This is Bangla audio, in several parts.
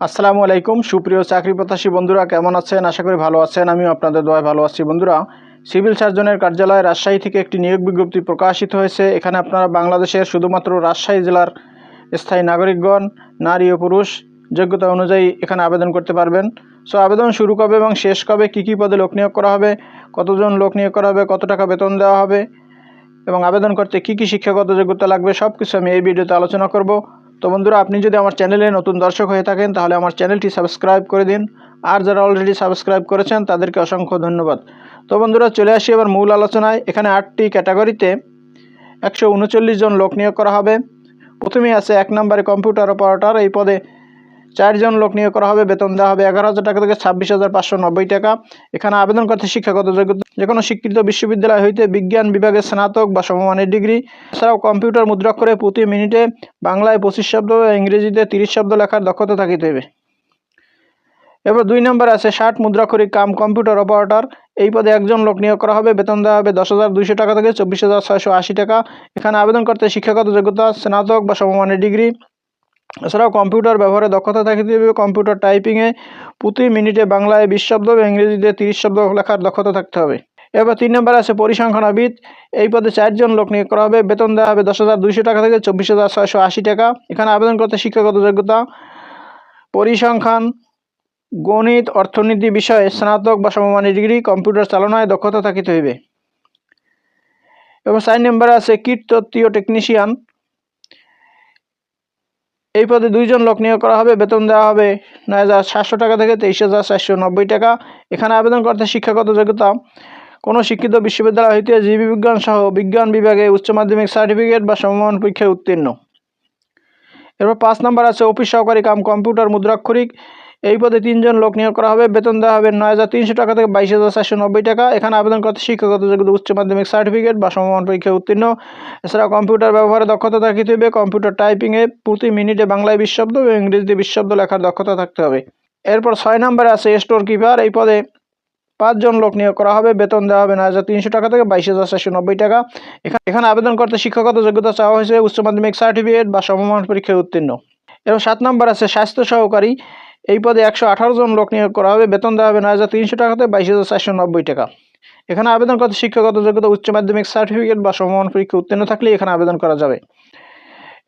আসসালামু আলাইকুম, সুপ্রিয় চাকরি প্রত্যাশী বন্ধুরা, কেমন আছেন? আশা করি ভালো আছেন। আমিও আপনাদের দোয়ায় ভালো আছি বন্ধুরা। সিভিল সার্জনের কার্যালয় রাজশাহী থেকে একটি নিয়োগ বিজ্ঞপ্তি প্রকাশিত হয়েছে। এখানে আপনারা বাংলাদেশের শুধুমাত্র রাজশাহী জেলার স্থায়ী নাগরিকগণ, নারী ও পুরুষ, যোগ্যতা অনুযায়ী এখানে আবেদন করতে পারবেন। সো, আবেদন শুরু কবে এবং শেষ কবে, কী কী পদে লোক নিয়োগ করা হবে, কতজন লোক নিয়োগ করা হবে, কত টাকা বেতন দেওয়া হবে, এবং আবেদন করতে কী কী শিক্ষাগত যোগ্যতা লাগবে সব কিছু আমি এই ভিডিওতে আলোচনা করব। তো বন্ধুরা, আপনি যদি আমার চ্যানেলে নতুন দর্শক হয়ে থাকেন, তাহলে আমার চ্যানেলটি সাবস্ক্রাইব করে দিন। আর যারা অলরেডি সাবস্ক্রাইব করেছেন, তাদেরকে অসংখ্য ধন্যবাদ। তো বন্ধুরা, চলে আসি এবার মূল আলোচনায়। এখানে আটটি ক্যাটাগরিতে একশো উনচল্লিশ জন লোক নিয়োগ করা হবে। প্রথমেই আছে এক নম্বরে কম্পিউটার অপারেটর। এই পদে চারজন লোক নিয়োগ করা হবে, বেতন দেওয়া হবে এগারো হাজার টাকা থেকে ছাব্বিশ হাজার পাঁচশো নব্বই টাকা। এখানে আবেদন করতে শিক্ষাগত যোগ্যতা যে কোনো স্বীকৃত বিশ্ববিদ্যালয় হইতে বিজ্ঞান বিভাগে স্নাতক বা সমমানের ডিগ্রি, এছাড়াও কম্পিউটার মুদ্রাক্ষরে প্রতি মিনিটে বাংলায় পঁচিশ শব্দ ইংরেজিতে তিরিশ শব্দ লেখার দক্ষতা থাকিতে হবে এবার দুই নম্বর আছে ষাট মুদ্রাক্ষরিক কাম কম্পিউটার অপারেটর। এই পদে একজন লোক নিয়োগ করা হবে, বেতন দেওয়া হবে দশ হাজার দুইশো টাকা থেকে চব্বিশ হাজার ছয়শো আশি টাকা। এখানে আবেদন করতে শিক্ষাগত যোগ্যতা, স্নাতক বা সমমানের ডিগ্রি এছাড়াও কম্পিউটার ব্যবহারে দক্ষতা থাকিতে হবে। কম্পিউটার টাইপিংয়ে প্রতি মিনিটে বাংলায় বিশ শব্দ এবং ইংরেজিতে তিরিশ শব্দ লেখার দক্ষতা থাকতে হবে। এবার তিন নম্বর আছে পরিসংখ্যানবিদ। এই পদে চারজন লোক নিয়োগ করা হবে। বেতন দেওয়া হবে দশ হাজার দুইশো টাকা থেকে চব্বিশ হাজার ছয়শো আশি টাকা। এখানে আবেদন করতে শিক্ষাগত যোগ্যতা, পরিসংখ্যান, গণিত, অর্থনীতি বিষয়ে স্নাতক বা সমমানের ডিগ্রি, কম্পিউটার চালনায় দক্ষতা থাকিতে হইবে। এবং চার নম্বরে আছে কীট তত্ত্বীয় টেকনিশিয়ান। এই পদে দুইজন লোক নিয়োগ করা হবে, বেতন দেওয়া হবে নয় হাজার সাতশো টাকা থেকে তেইশ হাজার চারশো নব্বই টাকা। এখানে আবেদন করতে শিক্ষাগত যোগ্যতা, কোনো শিক্ষিত বিশ্ববিদ্যালয় হইতে জীবী বিজ্ঞান সহ বিজ্ঞান বিভাগে উচ্চ মাধ্যমিক সার্টিফিকেট বা সমমান পরীক্ষায় উত্তীর্ণ। এরপর পাঁচ নম্বর আছে অফিস সহকারী কাম কম্পিউটার মুদ্রাক্ষরিক। এই পদে তিনজন লোক নিয়োগ করা হবে। বেতন দেওয়া হবে নয় হাজার তিনশো টাকা থেকে বাইশ হাজার চারশো নব্বই টাকা। এখানে আবেদন করতে শিক্ষাগত যোগ্যতা, উচ্চ মাধ্যমিক সার্টিফিকেট বা সমমান পরীক্ষায় উত্তীর্ণ। এছাড়া কম্পিউটার ব্যবহারে দক্ষতা থাকিতে হবে। কম্পিউটার টাইপিংয়ে প্রতি মিনিটে বাংলায় বিশ্বব্দ এবং ইংরেজিতে বিশ্বব্দ লেখার দক্ষতা থাকতে হবে। এরপর ছয় নম্বরে আছে স্টোর কিপার। এই পদে পাঁচজন লোক নিয়োগ করা হবে। বেতন দেওয়া হবে নয় হাজার তিনশো টাকা থেকে বাইশ হাজার চারশো নব্বই টাকা। এখানে আবেদন করতে শিক্ষাগত যোগ্যতা চাওয়া হয়েছে, উচ্চ মাধ্যমিক সার্টিফিকেট বা সমমান পরীক্ষায় উত্তীর্ণ। এবং সাত নম্বর আছে স্বাস্থ্য সহকারী। এই পদে একশো আঠারো জন লোক নিয়োগ করা হবে। বেতন দেওয়া হবে নয় হাজার তিনশো টাকাতে বাইশ হাজার চারশো নব্বই টাকা। এখানে আবেদন করতে শিক্ষাগত যোগ্যতা, উচ্চ মাধ্যমিক সার্টিফিকেট বা সমমান পরীক্ষা উত্তীর্ণ থাকলে এখানে আবেদন করা যাবে।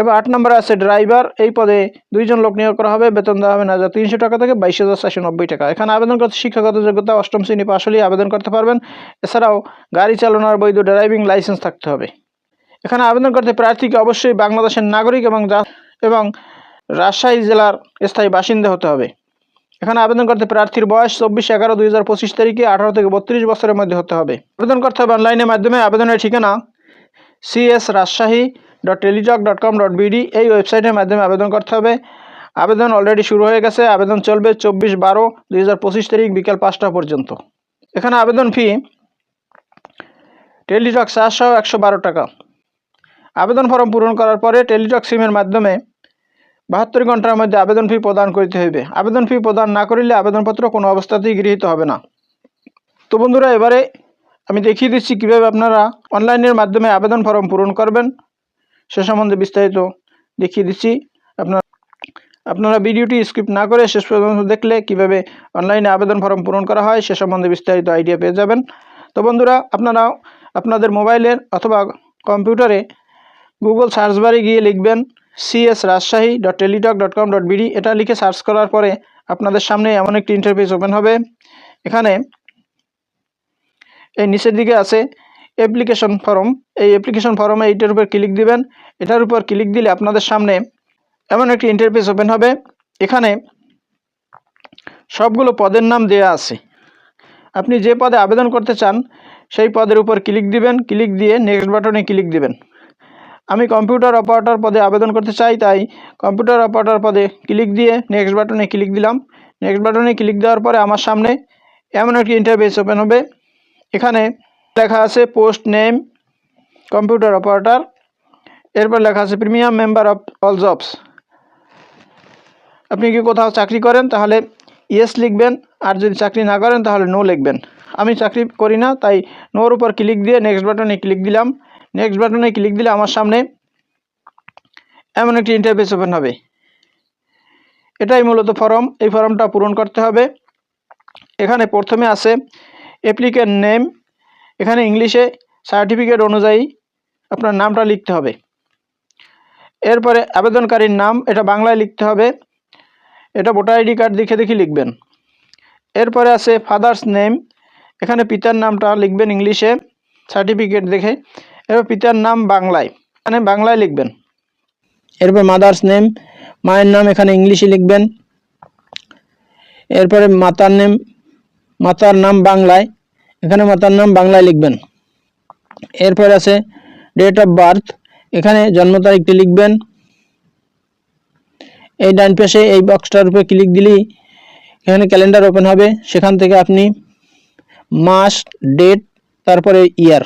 এবার আট নম্বরে আছে ড্রাইভার। এই পদে দুইজন লোক নিয়োগ করা হবে। বেতন দেওয়া হবে নয় হাজার তিনশো টাকা থেকে বাইশ হাজার চারশো নব্বই টাকা। এখানে আবেদন করতে শিক্ষাগত যোগ্যতা, অষ্টম শ্রেণি পাশ হলেই আবেদন করতে পারবেন। এছাড়াও গাড়ি চালানোর বৈধ ড্রাইভিং লাইসেন্স থাকতে হবে। এখানে আবেদন করতে প্রার্থীকে অবশ্যই বাংলাদেশের নাগরিক এবং এবং রাজশাহী জেলার স্থায়ী বাসিন্দা হতে হবে। এখানে আবেদন করতে প্রার্থীর বয়স চব্বিশ এগারো দুই হাজার পঁচিশ তারিখে আঠারো থেকে বত্রিশ বছরের মধ্যে হতে হবে। আবেদন করতে হবে অনলাইনের মাধ্যমে আবেদনের ঠিকানা CS Rajshahi dot Teletalk dot com dot BD এই ওয়েবসাইটের মাধ্যমে আবেদন করতে হবে। আবেদন অলরেডি শুরু হয়ে গেছে। আবেদন চলবে চব্বিশ বারো দুই হাজার পঁচিশ তারিখ বিকাল পাঁচটা পর্যন্ত। এখানে আবেদন ফি টেলিটক সহ একশো বারো টাকা। আবেদন ফর্ম পূরণ করার পরে টেলিটক সিমের মাধ্যমে বাহাত্তর ঘণ্টার মধ্যে আবেদন ফি প্রদান করতে হইবে। আবেদন ফি প্রদান না করিলে আবেদনপত্র কোনো অবস্থাতেই গৃহীত হবে না। তো বন্ধুরা, এবারে আমি দেখিয়ে দিচ্ছি কীভাবে আপনারা অনলাইনের মাধ্যমে আবেদন ফর্ম পূরণ করবেন। সে সম্বন্ধে বিস্তারিত দেখিয়ে দিচ্ছি। আপনার, আপনারা ভিডিওটি স্কিপ না করে শেষ পর্যন্ত দেখলে কীভাবে অনলাইনে আবেদন ফর্ম পূরণ করা হয়, সে সম্বন্ধে বিস্তারিত আইডিয়া পেয়ে যাবেন। তো বন্ধুরা আপনারা আপনাদের মোবাইলের অথবা কম্পিউটারে গুগল সার্চ বারে গিয়ে লিখবেন CS Rajshahi dot Teletalk dot com dot BD এটা লিখে সার্চ করার পরে আপনাদের সামনে এমন একটি ইন্টারফেস ওপেন হবে। এখানে এই নিচের দিকে আছে অ্যাপ্লিকেশন ফর্ম এই অ্যাপ্লিকেশন ফর্মে এইটার উপর ক্লিক দিবেন। এটার উপর ক্লিক দিলে আপনাদের সামনে এমন একটি ইন্টারফেস ওপেন হবে। এখানে সবগুলো পদের নাম দেয়া আছে। আপনি যে পদে আবেদন করতে চান, সেই পদের উপর ক্লিক দিবেন। ক্লিক দিয়ে নেক্সট বাটনে ক্লিক দিবেন। আমি কম্পিউটার অপারেটর পদে আবেদন করতে চাই, তাই কম্পিউটার অপারেটর পদে ক্লিক দিয়ে নেক্সট বাটনে ক্লিক দিলাম। নেক্সট বাটনে ক্লিক দেওয়ার পরে আমার সামনে এমন একটি ইন্টারফেস ওপেন হবে। এখানে লেখা আছে পোস্ট নেম কম্পিউটার অপারেটর, এরপর লেখা আছে premium member of all jobs আপনি কি কোথাও চাকরি করেন, তাহলে ইয়েস লিখবেন, আর যদি চাকরি না করেন, তাহলে নো লিখবেন। আমি চাকরি করি না, তাই নোর উপর ক্লিক দিয়ে নেক্সট বাটনে ক্লিক দিলাম। নেক্সট বাটনে ক্লিক দিলে আমার সামনে এমন একটি ইন্টারফেস ওপেন হবে। এটাই মূলত ফর্ম এই ফর্মটা পূরণ করতে হবে। এখানে প্রথমে আছে অ্যাপ্লিকেন্ট নেম এখানে ইংলিশে সার্টিফিকেট অনুযায়ী আপনার নামটা লিখতে হবে। এরপরে আবেদনকারীর নাম, এটা বাংলায় লিখতে হবে। এটা ভোটার আইডি কার্ড দেখে দেখে লিখবেন। এরপরে আছে ফাদার্স নেম এখানে পিতার নামটা লিখবেন ইংলিশে সার্টিফিকেট দেখে এরপর পিতার নাম বাংলায়। এখানে বাংলায় লিখবেন। এরপর মাদার্স নেম মায়ের নাম এখানে ইংলিশে লিখবেন। এরপরে মাতার নেম মাতার নাম বাংলায়। এখানে মাতার নাম বাংলায় লিখবেন। এরপর আছে ডেট অফ বার্থ এখানে জন্ম তারিখটি লিখবেন? এই ডান পাশে এই বক্সটার উপরে ক্লিক দিলেই এখানে ক্যালেন্ডার ওপেন হবে। সেখান থেকে আপনি মাস ডেট তারপরে ইয়ার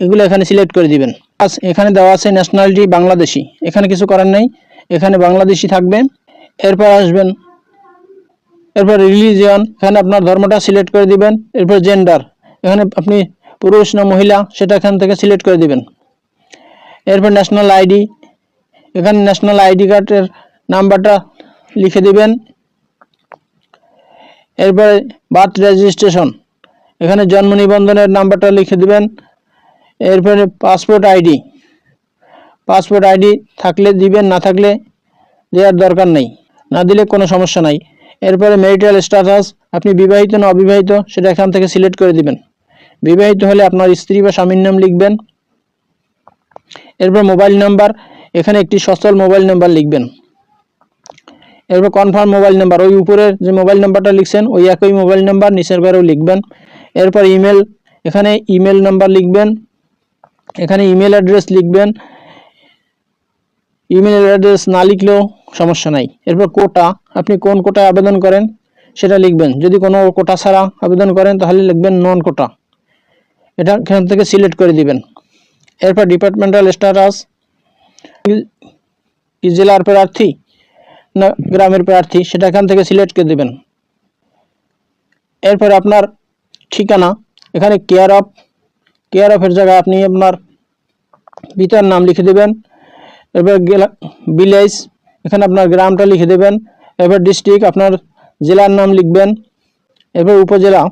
এগুলো এখানে সিলেক্ট করে দিবেন। আস এখানে দেওয়া আছে ন্যাশনালিটি বাংলাদেশি। এখানে কিছু করার নেই। এখানে বাংলাদেশি থাকবে। এরপর আসবেন, এরপর রিলিজিয়ন এখানে আপনার ধর্মটা সিলেক্ট করে দিবেন। এরপর জেন্ডার এখানে আপনি পুরুষ না মহিলা, সেটা এখান থেকে সিলেক্ট করে দিবেন। এরপর ন্যাশনাল আইডি এখানে ন্যাশনাল আইডি কার্ডের নাম্বারটা লিখে দিবেন। এরপরে বার্থ রেজিস্ট্রেশন এখানে জন্ম নিবন্ধনের নাম্বারটা লিখে দিবেন। এরপরে পাসপোর্ট আইডি পাসপোর্ট আইডি থাকলে দিবেন, না থাকলে দেওয়ার দরকার নেই। না দিলে কোনো সমস্যা নাই। এরপরে মেরিটাল স্ট্যাটাস আপনি বিবাহিত না অবিবাহিত, সেটা এখান থেকে সিলেক্ট করে দিবেন। বিবাহিত হলে আপনার স্ত্রী বা স্বামীর নাম লিখবেন। এরপর মোবাইল নাম্বার এখানে একটি সচল মোবাইল নাম্বার লিখবেন। এরপর কনফার্ম মোবাইল নাম্বার ওই উপরের যে মোবাইল নাম্বারটা লিখছেন, ওই একই মোবাইল নাম্বার নিচের ঘরেও লিখবেন। এরপর ইমেল এখানে ইমেল নাম্বার লিখবেন। এখানে ইমেল অ্যাড্রেস লিখবেন। ইমেল অ্যাড্রেস না লিখলেও সমস্যা নাই। এরপর কোটা, আপনি কোন কোটায় আবেদন করেন সেটা লিখবেন। যদি কোনো কোটা ছাড়া আবেদন করেন তাহলে লিখবেন নন কোটা। এটা এখান থেকে সিলেক্ট করে দিবেন। এরপর ডিপার্টমেন্টাল স্ট্যাটাস কি জেলার প্রার্থী না গ্রামের প্রার্থী সেটা এখান থেকে সিলেক্ট করে দেবেন। এরপর আপনার ঠিকানা, এখানে কেয়ার অফ কেয়ার অফের জায়গায় আপনি আপনার পিতার নাম লিখে দেবেন, এরপর ভিলেজ, এখানে আপনার গ্রামটা লিখে দেবেন, এরপর ডিস্ট্রিক্ট আপনার জেলার নাম লিখবেন, এরপর উপজেলা,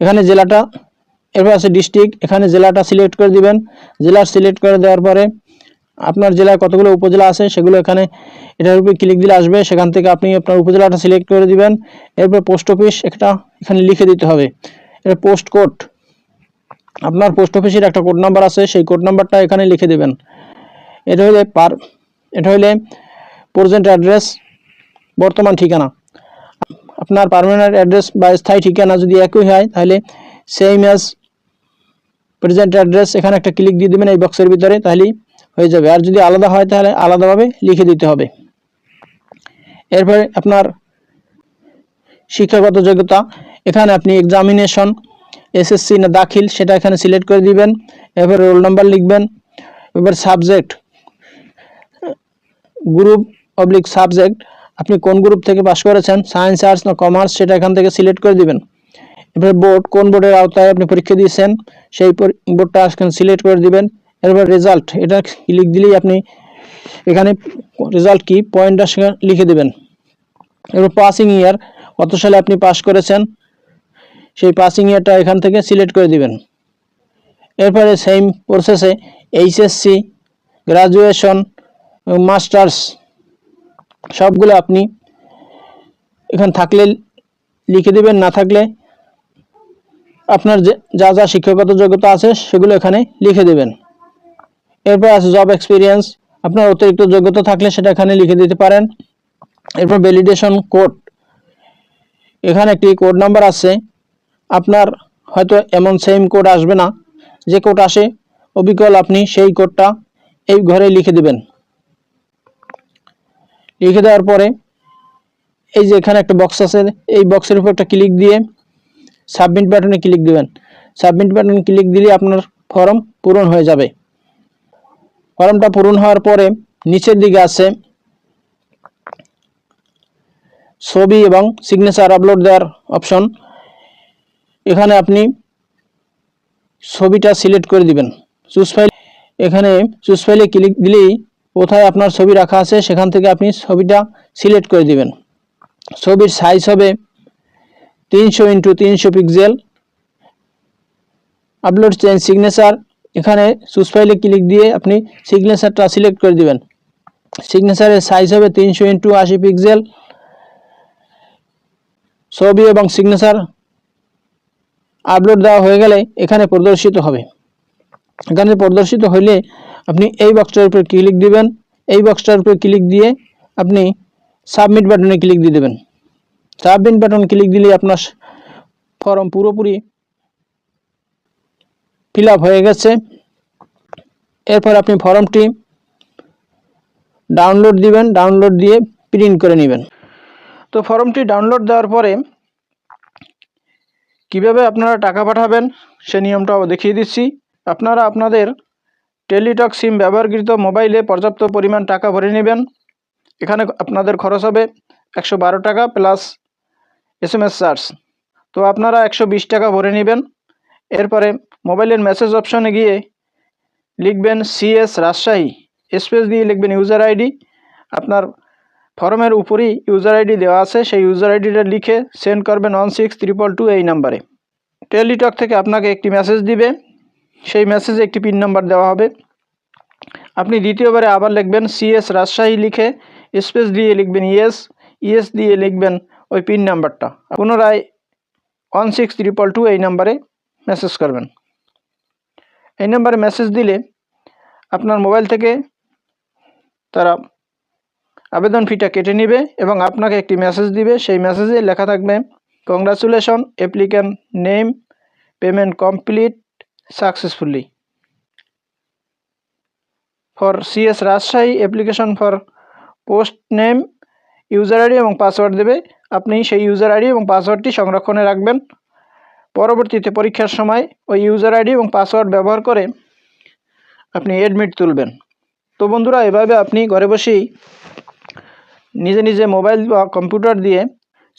এখানে জেলাটা, এরপর আছে ডিস্ট্রিক্ট এখানে জেলাটা সিলেক্ট করে দিবেন জেলার সিলেক্ট করে দেওয়ার পরে আপনার জেলায় কতগুলো উপজেলা আছে সেগুলো এখানে, এটার উপরে ক্লিক দিলে আসবে, সেখান থেকে আপনি আপনার উপজেলাটা সিলেক্ট করে দিবেন, এরপর পোস্ট অফিস একটা এখানে লিখে দিতে হবে এর পোস্ট কোড আপনার পোস্ট অফিসের একটা কোড নাম্বার আছে, সেই কোড নাম্বারটা এখানে লিখে দেবেন। এটা হলে পার, এটা হলে প্রেজেন্ট অ্যাড্রেস বর্তমান ঠিকানা। আপনার পার্মানেন্ট অ্যাড্রেস বা স্থায়ী ঠিকানা যদি একই হয়, তাহলে সেম অ্যাজ প্রেজেন্ট অ্যাড্রেস এখানে একটা ক্লিক দিয়ে দেবেন এই বক্সের ভিতরে, তাহলেই হয়ে যাবে। আর যদি আলাদা হয়, তাহলে আলাদাভাবে লিখে দিতে হবে। এরপরে আপনার শিক্ষাগত যোগ্যতা, এখানে আপনি এক্সামিনেশন এসএসসি না দাখিল, সেটা এখানে সিলেক্ট করে দিবেন। এরপর রোল নাম্বার লিখবেন। এবার সাবজেক্ট গ্রুপ অবলিক সাবজেক্ট আপনি কোন গ্রুপ থেকে পাস করেছেন? সায়েন্স আর্টস না কমার্স সেটা এখান থেকে সিলেক্ট করে দিবেন। এরপর বোর্ড কোন বোর্ডের আওতায় আপনি পরীক্ষা দিয়েছেন? সেই বোর্ডটা এখানে সিলেক্ট করে দিবেন। এরপর রেজাল্ট এটা ক্লিক দিলেই আপনি এখানে রেজাল্ট কি? পয়েন্টটা লিখে দেবেন। এরপর পাসিং ইয়ার কত সালে আপনি পাস করেছেন? সেই পাসিং ইয়ারটা এখান থেকে সিলেক্ট করে দিবেন। এরপরে সেম প্রসেসে এইচএসসি গ্রাজুয়েশন মাস্টার্স সবগুলো আপনি এখানে থাকলে লিখে দিবেন, না থাকলে আপনার যে, যা শিক্ষাগত যোগ্যতা আছে সেগুলো এখানে লিখে দেবেন। এরপর আছে জব এক্সপিরিয়েন্স আপনার অতিরিক্ত যোগ্যতা থাকলে সেটা এখানে লিখে দিতে পারেন। এরপর ভ্যালিডেশন কোড এখানে একটি কোড নাম্বার আছে। আপনার হয়তো এমন সেম কোড আসবে না। যে কোড আসে, অবিকল আপনি সেই কোডটা এই ঘরে লিখে দিবেন। লিখে দেওয়ার পরে এই যে এখানে একটা বক্স আছে, এই বক্সের উপর একটা ক্লিক দিয়ে সাবমিট বাটনে ক্লিক দিবেন। সাবমিট বাটনে ক্লিক দিলে আপনার ফর্ম পূরণ হয়ে যাবে। ফর্মটা পূরণ হওয়ার পরে নিচের দিকে আছে ছবি এবং সিগনেচার আপলোড দেওয়ার অপশন এখানে আপনি ছবিটা সিলেক্ট করে দিবেন। চুজ ফাইল এখানে চুজ ফাইলে ক্লিক দিলেই কোথায় আপনার ছবি রাখা আছে সেখান থেকে আপনি ছবিটা সিলেক্ট করে দিবেন। ছবির সাইজ হবে তিনশো ইন্টু তিনশো পিক্সেল আপলোড চেঞ্জ সিগনেচার এখানে চুজ ফাইলে ক্লিক দিয়ে আপনি সিগনেচারটা সিলেক্ট করে দিবেন। সিগনেচারের সাইজ হবে তিনশো ইন্টু আশি পিক্সেল ছবি এবং সিগনেচার আপলোড দেওয়া হয়ে গেলে এখানে প্রদর্শিত হবে। এখানে প্রদর্শিত হইলে আপনি এই বক্সটার উপরে ক্লিক দিবেন। এই বক্সটার উপরে ক্লিক দিয়ে আপনি সাবমিট বাটনে ক্লিক দিয়ে দেবেন। সাবমিট বাটন ক্লিক দিলে আপনার ফর্ম পুরোপুরি ফিল হয়ে গেছে। এরপর আপনি ফর্মটি ডাউনলোড দিবেন। ডাউনলোড দিয়ে প্রিন্ট করে নেবেন। তো ফর্মটি ডাউনলোড দেওয়ার পরে কীভাবে আপনারা টাকা পাঠাবেন, সে নিয়মটাও দেখিয়ে দিচ্ছি। আপনারা আপনাদের টেলিটক সিম ব্যবহারকৃত মোবাইলে পর্যাপ্ত পরিমাণ টাকা ভরে নেবেন। এখানে আপনাদের খরচ হবে একশো বারো টাকা plus S M S charge. তো আপনারা একশো বিশ টাকা ভরে নেবেন। এরপরে মোবাইলের মেসেজ অপশনে গিয়ে লিখবেন সিএস রাজশাহী। স্পেস দিয়ে লিখবেন ইউজার আইডি। আপনার ফর্মের উপরেই ইউজার আইডি দেওয়া আছে, সেই ইউজার আইডিটা লিখে সেন্ড করবেন ওয়ান সিক্স ত্রিপল টু এই নাম্বারে টেলিটক থেকে আপনাকে একটি মেসেজ দিবে, সেই মেসেজে একটি পিন নাম্বার দেওয়া হবে। আপনি দ্বিতীয়বারে আবার লিখবেন সিএস রাজশাহী লিখে স্পেস দিয়ে লিখবেন ইএস ইএস দিয়ে লিখবেন ওই পিন নাম্বারটা পুনরায় ওয়ান সিক্স ত্রিপল টু এই নাম্বারে মেসেজ করবেন। এই নাম্বারে মেসেজ দিলে আপনার মোবাইল থেকে তারা আবেদন ফিটা কেটে নেবে এবং আপনাকে একটি মেসেজ দিবে। সেই মেসেজে লেখা থাকবে congratulation applicant name payment complete successfully for CS Rajshahi application for post name user ID এবং পাসওয়ার্ড দেবে। আপনি সেই ইউজার আইডি এবং পাসওয়ার্ডটি সংরক্ষণে রাখবেন। পরবর্তীতে পরীক্ষার সময় ওই ইউজার আইডি এবং পাসওয়ার্ড ব্যবহার করে আপনি অ্যাডমিট তুলবেন। তো বন্ধুরা, এভাবে আপনি ঘরে বসেই নিজে নিজে মোবাইল বা কম্পিউটার দিয়ে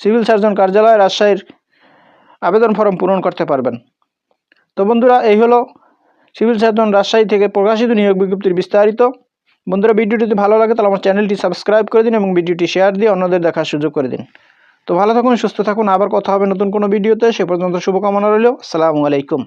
সিভিল সার্জন কার্যালয় রাজশাহীর আবেদন ফর্ম পূরণ করতে পারবেন। তো বন্ধুরা, এই হলো সিভিল সার্জন রাজশাহী থেকে প্রকাশিত নিয়োগ বিজ্ঞপ্তির বিস্তারিত। বন্ধুরা ভিডিওটি যদি ভালো লাগে তাহলে আমার চ্যানেলটি সাবস্ক্রাইব করে দিন এবং ভিডিওটি শেয়ার দিয়ে অন্যদের দেখার সুযোগ করে দিন। তো ভালো থাকুন, সুস্থ থাকুন, আবার কথা হবে নতুন কোনো ভিডিওতে। সে পর্যন্ত শুভকামনা রইল। আসসালামু আলাইকুম।